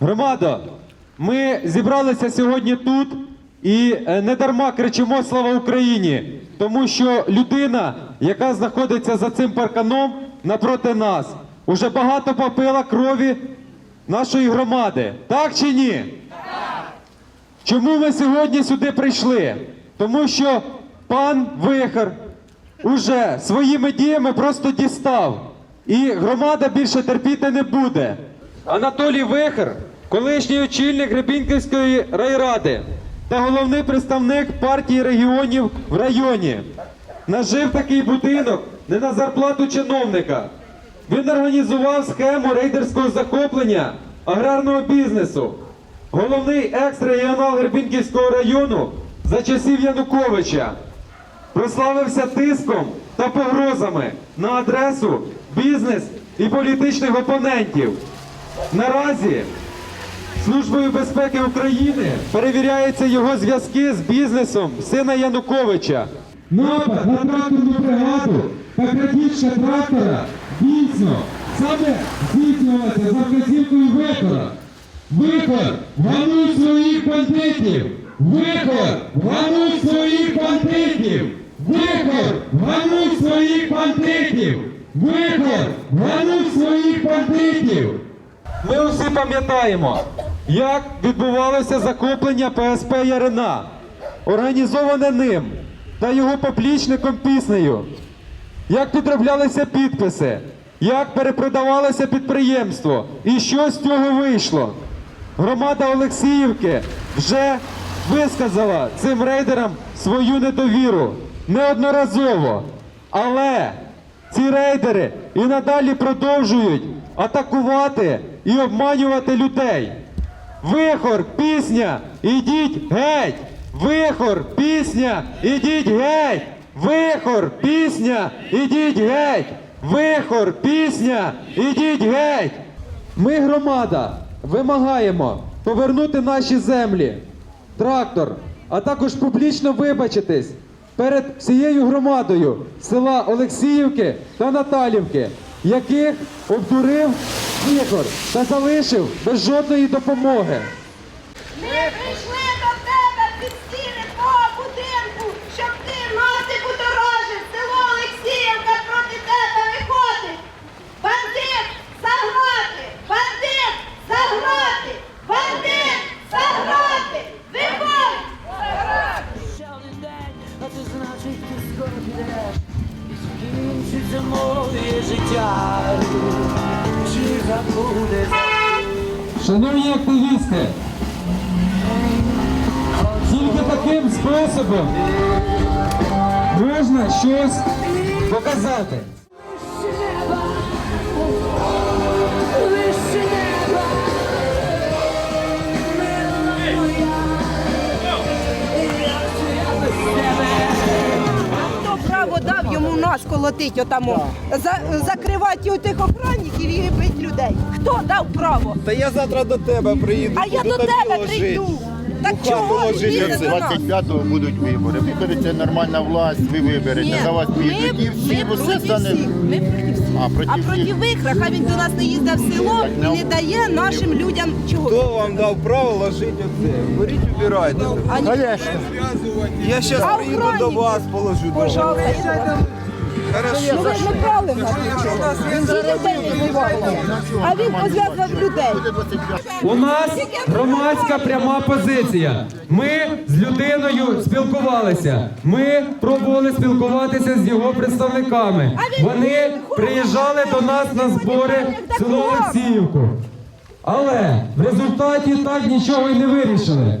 Громадо, ми зібралися сьогодні тут і е, не дарма кричимо Слава Україні, тому що людина, яка знаходиться за цим парканом напроти нас, уже багато попила крові нашої громади. Так чи ні? Чому ми сьогодні сюди прийшли? Тому що пан Вихар уже своїми діями просто дістав. І громада більше терпіти не буде. Анатолій Вихар, колишній очільник Гребінківської райради та головний представник партії регіонів в районі. Нажив такий будинок не на зарплату чиновника. Він організував схему рейдерського захоплення аграрного бізнесу. Головний екс-регіонал Гребінківського району за часів Януковича прославився тиском та погрозами на адресу бізнес і політичних опонентів. Наразі Службою безпеки України перевіряються його зв'язки з бізнесом сина Януковича. Напад на тракторну бригаду та крадіжка трактора дійсно саме здійснювалася за вказівкою Вихора. Вихор, гамуй своїх бандитів! Вихор, гамуй своїх бандитів! Вихор, гамуй своїх бандитів! Вихор, гамуй своїх бандитів! Ми усі пам'ятаємо, як відбувалося захоплення ПСП Ярина, організоване ним та його поплічником піснею, як підроблялися підписи, як перепродавалося підприємство і що з цього вийшло. Громада Олексіївки вже висказала цим рейдерам свою недовіру неодноразово. Але ці рейдери і надалі продовжують атакувати і обманювати людей. Вихор, пісня, ідіть геть! Вихор, пісня, ідіть геть! Вихор, пісня, ідіть геть! Вихор, пісня, ідіть геть! Ми, громада, вимагаємо повернути наші землі, трактор, а також публічно вибачитись перед всією громадою села Олексіївки та Наталівки, яких обдурив Вихор та залишив без жодної допомоги. Ми прийшли до тебе під стіни твого будинку, щоб ти мати будорожив, село Олексіївка проти тебе виходить. Бандит заграти! Бандит заграти! Бандит заграти! Виходь! Щоден день, а це значить, ти скоро підеш І закінчиться моє життя Шановні активісти, тільки таким способом можна щось показати. Колотить отамо? За, закривати у тих охранників і бити людей. Хто дав право? Та я завтра до тебе приїду. А я до тебе прийду. Так У чого ложить лізти до нас? 25-го будуть вибори. Виберете нормальна власть, ви виберете. За вас підуть і всі, ми все проти стане. всіх. Ми проти всіх. А, проти А проти всіх. вихра, хай він до нас не їздить в село і не- не дає нашим людям чого. Хто вам дав право ложити оце? Беріть, убирайте. А ні- Я зараз А приїду охранники? до вас, положу. Пожалуйста. Ну ви ж не крали в нас нічого. Всі людей вибивали. А він позв'язував людей. У нас громадська пряма позиція. Ми з людиною спілкувалися. Ми пробували спілкуватися з його представниками. Вони приїжджали до нас на збори в село Олексіївку. Але в результаті так нічого й не вирішили.